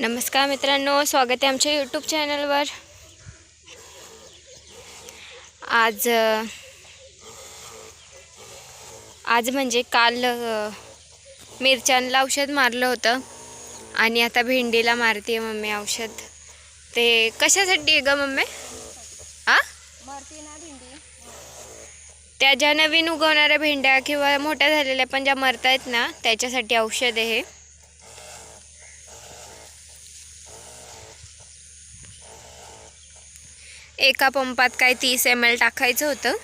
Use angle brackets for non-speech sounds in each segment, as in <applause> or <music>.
नमस्कार मित्रांनो स्वागत आहे आमच्या यूट्यूब चॅनलवर आज आज म्हणजे काल मिरच्यांना औषध मारलं होतं आणि आता भेंडीला मारते मम्मी औषध. ते कशासाठी आहे ग मम्मी? आ? भेंडी. त्या ज्या नवीन उगवणाऱ्या भेंड्या किंवा मोठ्या झालेल्या पण ज्या मरतायत ना त्याच्यासाठी औषध आहे हे. एका पंपात काय तीस एम एल टाकायचं होतं.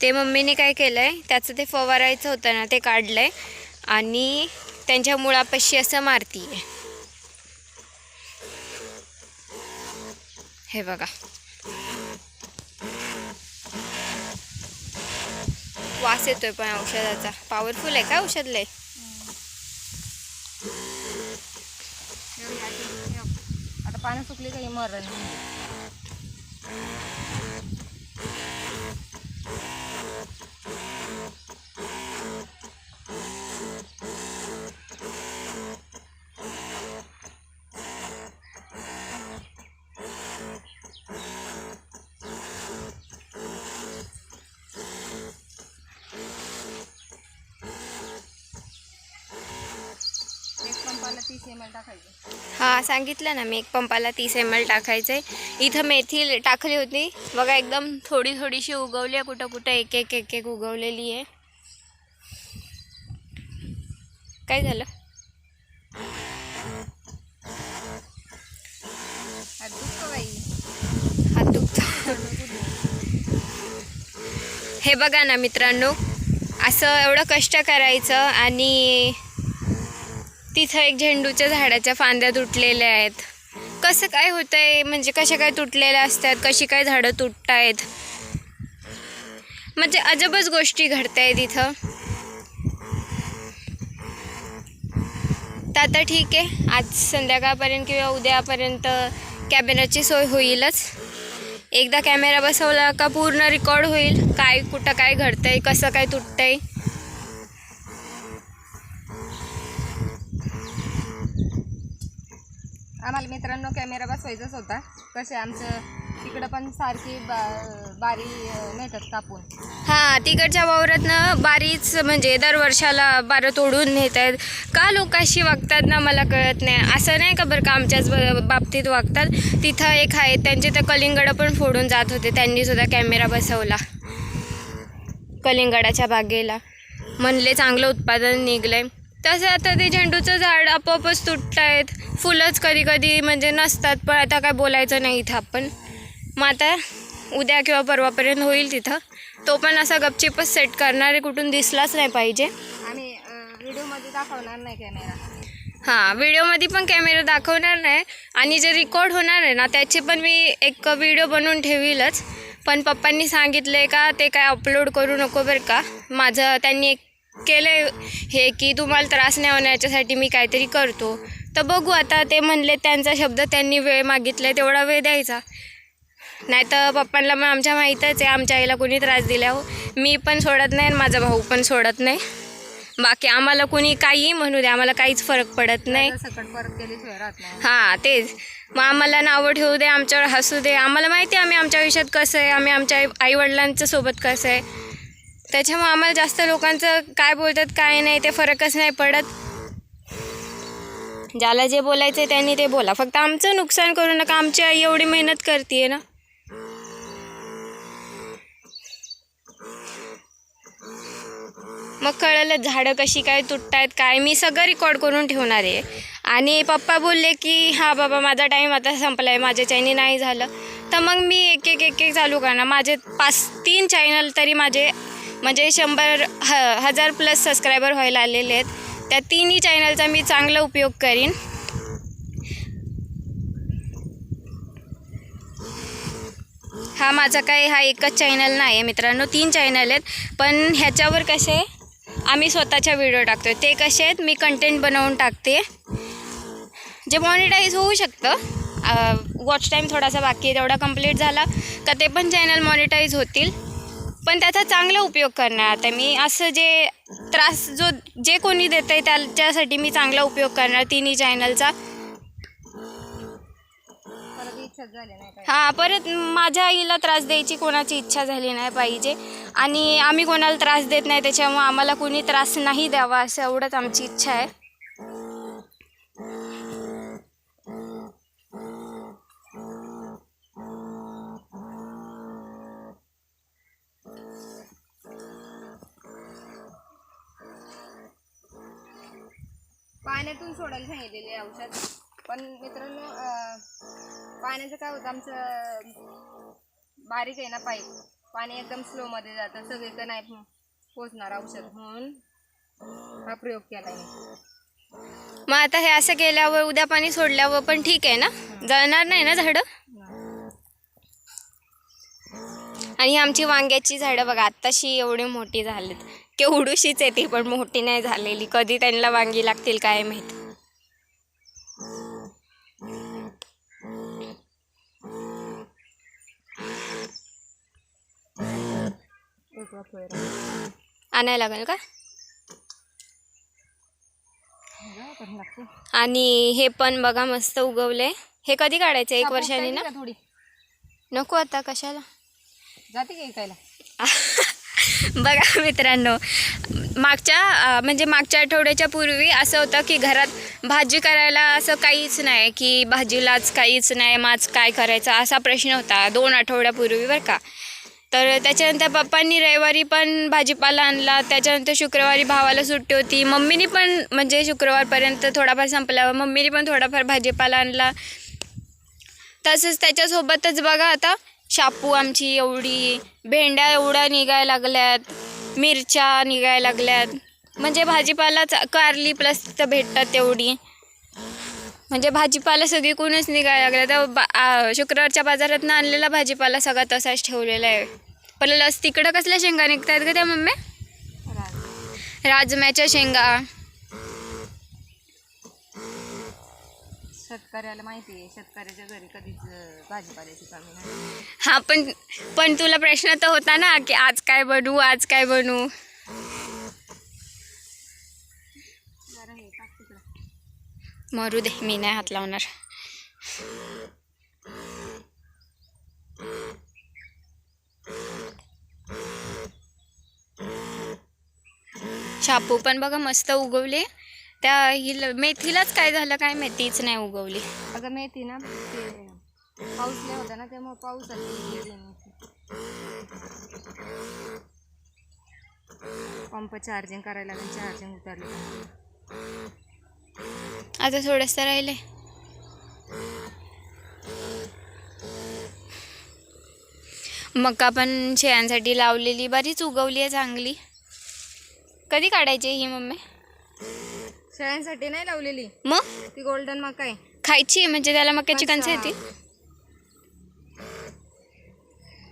ते मम्मीने काय केलं आहे त्याचं ते फवारायचं होतं ना ते काढलं आहे आणि त्यांच्या मुळापाशी असं मारती आहे हे बघा. वास येतोय पण औषधाचा. पॉवरफुल आहे का औषध आता पाणी सुकली काही मरण. तीस एम एल टाकायचं. हा सांगितलं ना मी एक पंपाला तीस एम एल टाकायचं. आहे इथं मेथी टाकली होती. बघा एकदम थोडी थोडीशी उगवली आहे. कुठं कुठं एक एक एक एक उगवलेली आहे. काय झालं? हात दुखतो बाई. हात दुखतो. हे बघा ना मित्रांनो असं एवढं कष्ट करायचं आणि तिथं एक झेंडूच्या झाडाच्या फांद्या तुटलेल्या आहेत. कसं काय होतं आहे म्हणजे कशा काय तुटलेल्या असतात? कशी काय झाडं तुटत आहेत म्हणजे अजबच गोष्टी घडत आहेत इथं. तर आता ठीक आहे. आज संध्याकाळपर्यंत किंवा उद्यापर्यंत कॅमेराची सोय होईलच. एकदा कॅमेरा बसवला का पूर्ण रेकॉर्ड होईल? काय कुठं काय घडतंय? कसं काय तुटतंय? आम्हाला मित्रांनो कॅमेरा बसवायचाच होता. कसे आमचं तिकडं पण सारखी बा बारी नेतात कापून. हां तिकडच्या वावरातनं बारीच म्हणजे दरवर्षाला बारं तोडून नेत आहेत का लोक अशी वागतात ना मला कळत नाही. असं नाही का बरं का आमच्याच ब- बाबतीत वागतात? तिथं एक आहे त्यांचे तर कलिंगडं पण फोडून जात होते. त्यांनी सुद्धा कॅमेरा बसवला. कलिंगडाच्या बागेला. म्हणले चांगलं उत्पादन निघलंय. तसं आता ते झेंडूचं झाड आपोआपच तुटत आहेत फुलंच कधी कधी म्हणजे नसतात पण आता काय बोलायचं नाही इथं आपण. मग आता उद्या किंवा परवापर्यंत होईल तिथं. तो पण असा गपचिपच सेट करणारे कुठून दिसलाच नाही पाहिजे. आम्ही अं, व्हिडिओमध्ये दाखवणार नाही कॅमेरा हां व्हिडिओमध्ये पण कॅमेरा दाखवणार नाही. आणि जे रेकॉर्ड होणार आहे ना त्याची पण मी एक व्हिडिओ बनवून ठेवीलच. पण पप्पांनी सांगितले का ते काय अपलोड करू नको बरं का. माझं त्यांनी एक केलं हे की तुम्हाला त्रास नाही होणार याच्यासाठी मी काहीतरी करतो. तर बघू आता ते म्हणले त्यांचा शब्द त्यांनी वेळ मागितला तेवढा वेळ द्यायचा. नाही तर पप्पांना मग आमच्या माहीतच आहे आमच्या आईला कोणी त्रास दिला हो. मी पण सोडत नाही आणि माझा भाऊ पण सोडत नाही. बाकी आम्हाला कोणी काही म्हणू दे आम्हाला काहीच फरक पडत नाही. हां तेच. मग आम्हाला नावं ठेवू दे आमच्यावर हसू दे. आम्हाला माहिती आहे आम्ही आमच्या आयुष्यात कसं आहे आम्ही आमच्या आई आईवडिलांच्या सोबत कसं आहे. त्याच्यामुळे आम्हाला जास्त लोकांचं काय बोलतात काय नाही ते फरकच नाही पडत. ज्याला जे बोलायचं आहे त्यांनी ते बोला. फक्त आमचं नुकसान करू नका. आमची आई एवढी मेहनत करते ना. मग कळलं झाडं कशी काय तुटतायत काय? मी सगळं रेकॉर्ड करून ठेवणार आहे. आणि पप्पा बोलले की हा बाबा माझा टाईम आता संपला आहे माझ्या चायनी नाही झालं. तर मग मी एक एक एक एक चालू करणार. माझे पाच तीन चॅनल तरी माझे म्हणजे शंभर ह हजार प्लस सबस्क्रायबर व्हायला आलेले आहेत. त्या तिन्ही चॅनलचा मी चांगला उपयोग करीन. हा माझा काय हा एकच चॅनल नाही आहे मित्रांनो तीन चॅनल आहेत. पण ह्याच्यावर कसे आम्ही स्वतःच्या व्हिडिओ टाकतो ते कसे आहेत मी कंटेंट बनवून टाकते. जे मॉनिटाईज होऊ शकतं वॉच टाईम थोडासा बाकी आहे तेवढा कंप्लीट झाला का ते पण चॅनल मॉनिटाईज होतील. पण त्याचा चांगला उपयोग करणार. आता मी असं जे त्रास जो जे कोणी देत आहे त्याच्यासाठी मी चांगला उपयोग करणार तिन्ही चॅनलचा हां परत माझ्या आईला त्रास द्यायची कोणाची इच्छा झाली नाही पाहिजे. आणि आम्ही कोणाला त्रास देत नाही त्याच्यामुळे आम्हाला कोणी त्रास नाही द्यावा असं एवढंच आमची इच्छा आहे. सोडायला औषध. पण मित्रांनो पाण्याचं काय होतं आमचं बारीक आहे ना पाईप. पाणी एकदम स्लोमध्ये जातं. सगळीकडे नाही पोचणार औषध म्हणून हा प्रयोग केला आहे मग आता हे असं केल्यावर उद्या पाणी सोडल्यावर पण ठीक आहे ना? जळणार नाही ना झाडं? आणि आमची वांग्याची झाडं बघा आत्ताशी एवढी मोठी झालीत. केवढीशीच आहे ती पण मोठी नाही झालेली. कधी त्यांना वांगी लागतील काय माहीत. आणायला लागेल का. आणि हे पण बघा मस्त उगवले. हे कधी काढायचं? एक वर्षांनी ना? थोडी? नको आता कशाला? जाते का ऐकायला? <laughs> बघा मित्रांनो मागच्या म्हणजे मागच्या आठवड्याच्या पूर्वी असं होतं की घरात भाजी करायला असं काहीच नाही की भाजीलाच काहीच नाही माच काय करायचं असा प्रश्न होता दोन आठवड्यापूर्वी बरं का. तर त्याच्यानंतर पप्पांनी रविवारी पण भाजीपाला आणला. त्याच्यानंतर शुक्रवारी भावाला सुट्टी होती. मम्मीनी पण म्हणजे शुक्रवारपर्यंत थोडाफार संपल्यावर मम्मीनी पण थोडाफार भाजीपाला आणला. तसंच त्याच्यासोबतच बघा आता शापू आमची एवढी भेंड्या एवढ्या निघायला लागल्यात. मिरच्या निघायला लागल्यात. म्हणजे भाजीपाला कारली प्लस तर भेटतात तेवढी म्हणजे भाजीपाला सगळीकडूनच निघायला लागला. तर बा शुक्रवारच्या बाजारातनं आणलेला भाजीपाला सगळा तसाच ठेवलेला आहे. पण लस तिकडं कसल्या शेंगा निघत आहेत का त्या मम्मी? राज. राजम्याच्या शेंगा. शेतकऱ्याला माहिती आहे शेतकऱ्याच्या घरी कधीच भाजीपाल्याची कमी नाही. हा पण पण तुला प्रश्न तर होता ना की आज काय बनवू आज काय बनवू जरा हे टाक तिकडं. मरू दे मी नाही हात लावणार शापू पण बघा मस्त उगवले. त्या हिल मेथीलाच काय झालं काय मेथीच नाही उगवली. अगं मेथी ना ते पाऊस नाही होता ना त्यामुळे पाऊस पंप चार्जिंग करायला लागेल चार्जिंग उतरलं. आता थोडंसं राहिले मका पण शेळ्यांसाठी लावलेली बरीच उगवली आहे चांगली. कधी काढायची ही मम्मी? शेळ्यांसाठी नाही लावलेली. मग? ती गोल्डन मका आहे. खायची म्हणजे त्याला मक्याची कणसं अच्छा. येते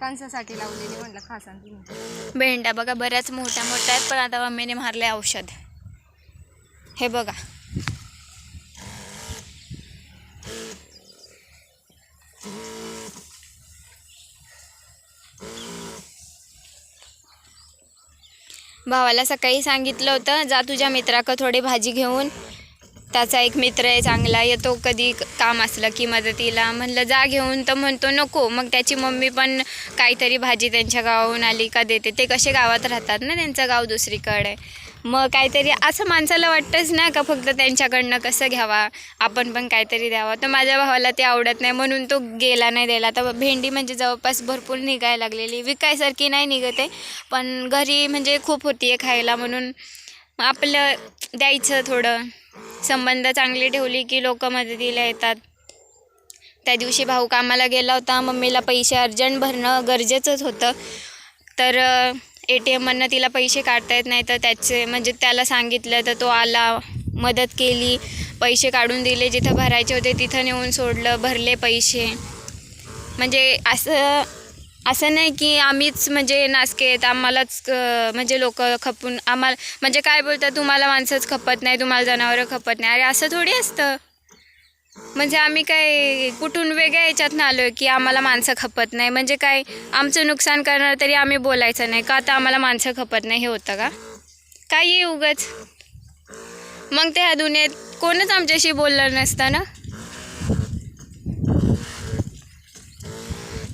कणसासाठी लावलेली म्हटलं खासान तुम्ही भेंड्या बघा बऱ्याच मोठ्या मोठ्या आहेत पण आता मम्मीने मारले औषध. हे बघा. भावाला सकाळी सांगितलं होतं जा तुझ्या मित्राकडं थोडी भाजी घेऊन. त्याचा एक मित्र आहे चांगला येतो कधी काम असलं की मदतीला. म्हणलं जा घेऊन. तर म्हणतो नको. मग त्याची मम्मी पण काहीतरी भाजी त्यांच्या गावाहून आली का देते. ते कसे गावात राहतात ना त्यांचं गाव दुसरीकडे. मग काहीतरी असं माणसाला वाटतंच ना का फक्त त्यांच्याकडनं कसं घ्यावा आपण पण काहीतरी द्यावा. तर माझ्या भावाला ते आवडत नाही. म्हणून तो गेला नाही द्यायला. तर भेंडी म्हणजे जवळपास भरपूर निघायला लागलेली. विकायसारखी नाही निघते पण घरी म्हणजे खूप होती आहे खायला म्हणून आपलं द्यायचं थोडं. संबंध चांगले ठेवली की लोक मदतीला येतात. त्या दिवशी भाऊ कामाला गेला होता. मम्मीला पैसे अर्जंट भरणं गरजेचंच होतं. तर ए टी एममधनं तिला पैसे काढता येत नाही. तर त्याचे म्हणजे त्याला सांगितलं तर तो आला मदत केली. पैसे काढून दिले. जिथं भरायचे होते तिथं नेऊन सोडलं. भरले पैसे. म्हणजे असं असं नाही की आम्हीच म्हणजे नासकेत आम्हालाच म्हणजे लोक खपून आम्हाला म्हणजे काय बोलतात तुम्हाला माणसंच खपत नाही तुम्हाला जनावरं खपत नाही. अरे असं थोडी असतं. म्हणजे आम्ही काय कुठून वेगळ्या याच्यातनं आलो आहे की आम्हाला माणसं खपत नाही. म्हणजे काय आमचं नुकसान करणार तरी आम्ही बोलायचं नाही. का आता आम्हाला माणसं खपत नाही हे होतं का? काही उगाच? मग त्या दुनियेत कोणच आमच्याशी बोललं नसतं ना?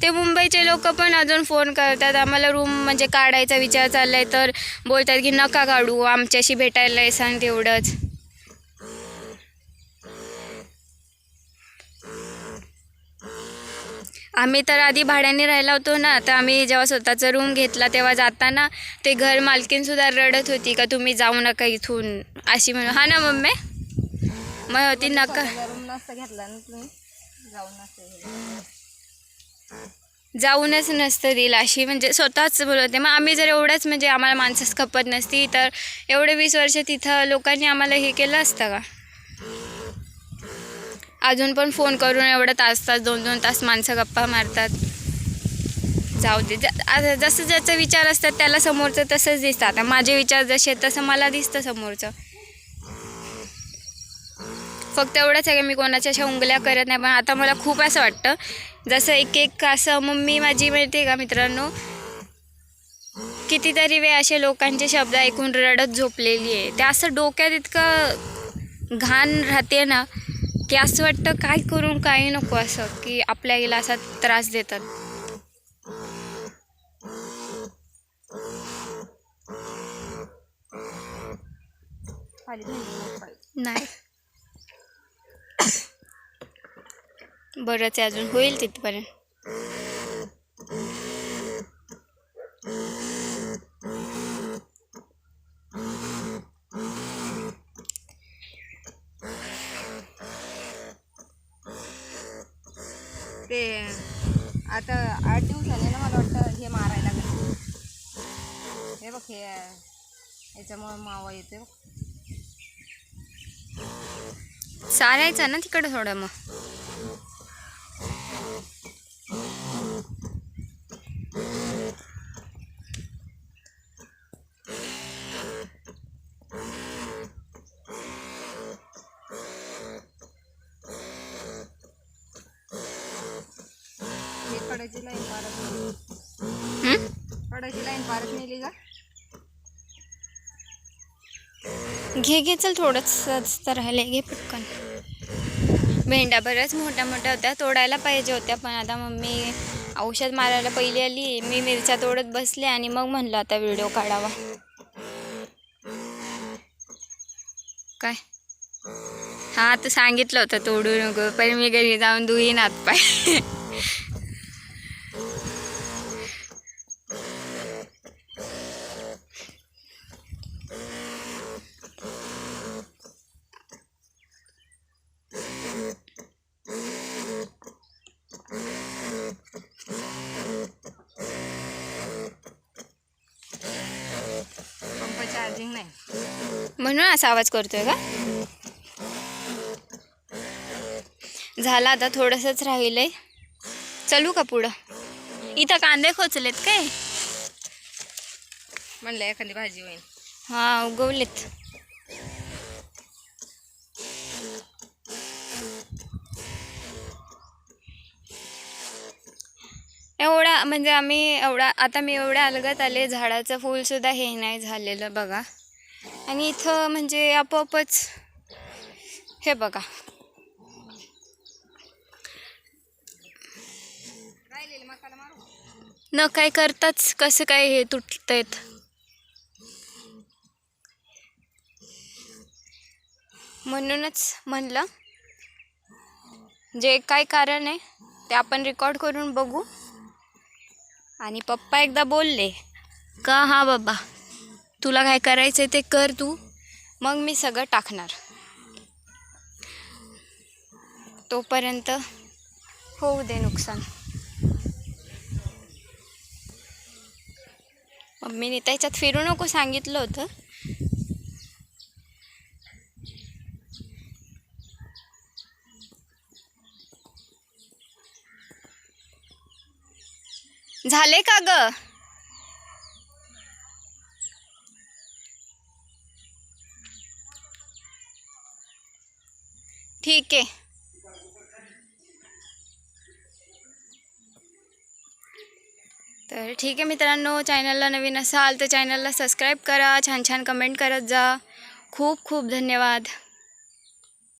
ते मुंबईचे लोक पण अजून फोन करतात. आम्हाला रूम म्हणजे काढायचा विचार चाललाय तर बोलतात की नका काढू आमच्याशी भेटायला आहे सांग तेवढंच. आम्ही तर आधी भाड्याने राहिला होतो ना तर आम्ही जेव्हा स्वतःचा रूम घेतला तेव्हा जाताना ते घर मालकीनसुद्धा रडत होती का तुम्ही जाऊ नका इथून अशी म्हणून. हा ना मम्मी? मग होती नका. रूम नसता घेतला ना तुम्ही? जाऊ नसते जाऊनच नसतं दिलं अशी म्हणजे स्वतःच बोलवते मग आम्ही जर एवढंच म्हणजे आम्हाला माणसंच खपत नसती तर एवढे वीस वर्ष तिथं लोकांनी आम्हाला हे केलं असतं का? अजून पण फोन करून एवढं तास तास दोन दोन तास माणसं गप्पा मारतात. जाऊ दे. ज- आता जसं ज्याचा विचार असतात त्याला समोरचं तसंच दिसतं. आता माझे विचार जसे आहेत तसं मला दिसतं समोरचं. फक्त एवढंच आहे की मी कोणाच्या अशा उंगल्या करत नाही पण आता मला खूप असं वाटतं जसं एक एक असं मम्मी माझी माहिती का मित्रांनो? कितीतरी वेळ असे लोकांचे शब्द ऐकून रडत झोपलेली आहे. ते असं डोक्यात इतकं घाण राहते ना की असं वाटतं काय करून काही नको असं की आपल्या आईला असा त्रास देतात. नाही. बरंच आहे अजून. होईल तिथपर्यंत. ते आता आठ दिवसाने ना मला वाटतं हे मारायला लागलं हे बघ हे याच्यामुळं मावा येते बघ. चालायचं ना तिकडं थोडं मग. कडाची लाईन पारत? कडाची लाईन पारत नेली का? घे घे चल थोडंच तर राहिले. घे पटकन. भेंड्या बऱ्याच मोठ्या मोठ्या होत्या तोडायला पाहिजे होत्या पण आता मम्मी औषध मारायला पहिली आली. मी मिरच्या तोडत बसले आणि मग म्हणलं आता व्हिडिओ काढावा. काय? हा तर सांगितलं होतं तोडू नको पण मी घरी जाऊन धुईन हात पाय <laughs> पंप चार्जिंग नाही. म्हणून असा आवाज करतोय का? झाला आता थोडंसंच राहिलंय. चलू का पुढं? इथं कांदे खोचलेत काय? म्हणलं एखादी भाजी होईल. हा उगवलेत. एवढा म्हणजे आम्ही एवढा आता मी एवढ्या अलगत आले झाडाचं फूलसुद्धा हे नाही झालेलं बघा. आणि इथं म्हणजे आपोआपच हे बघा. न काय करताच कसं काय हे तुटत आहेत म्हणूनच म्हणलं जे काय कारण आहे ते आपण रेकॉर्ड करून बघू. आणि पप्पा एकदा बोलले का हा बाबा? तुला काय करायचं आहे ते कर तू. मग मी सगळं टाकणार. तोपर्यंत होऊ दे नुकसान. मम्मीने त्याच्यात फिरू नको सांगितलं होतं. झाले का ग? ठीक है तो ठीक है मित्रांनो चैनल नवीन असाल तो चैनल सब्सक्राइब करा, छान छान कमेंट करत जा. खूब खूब धन्यवाद.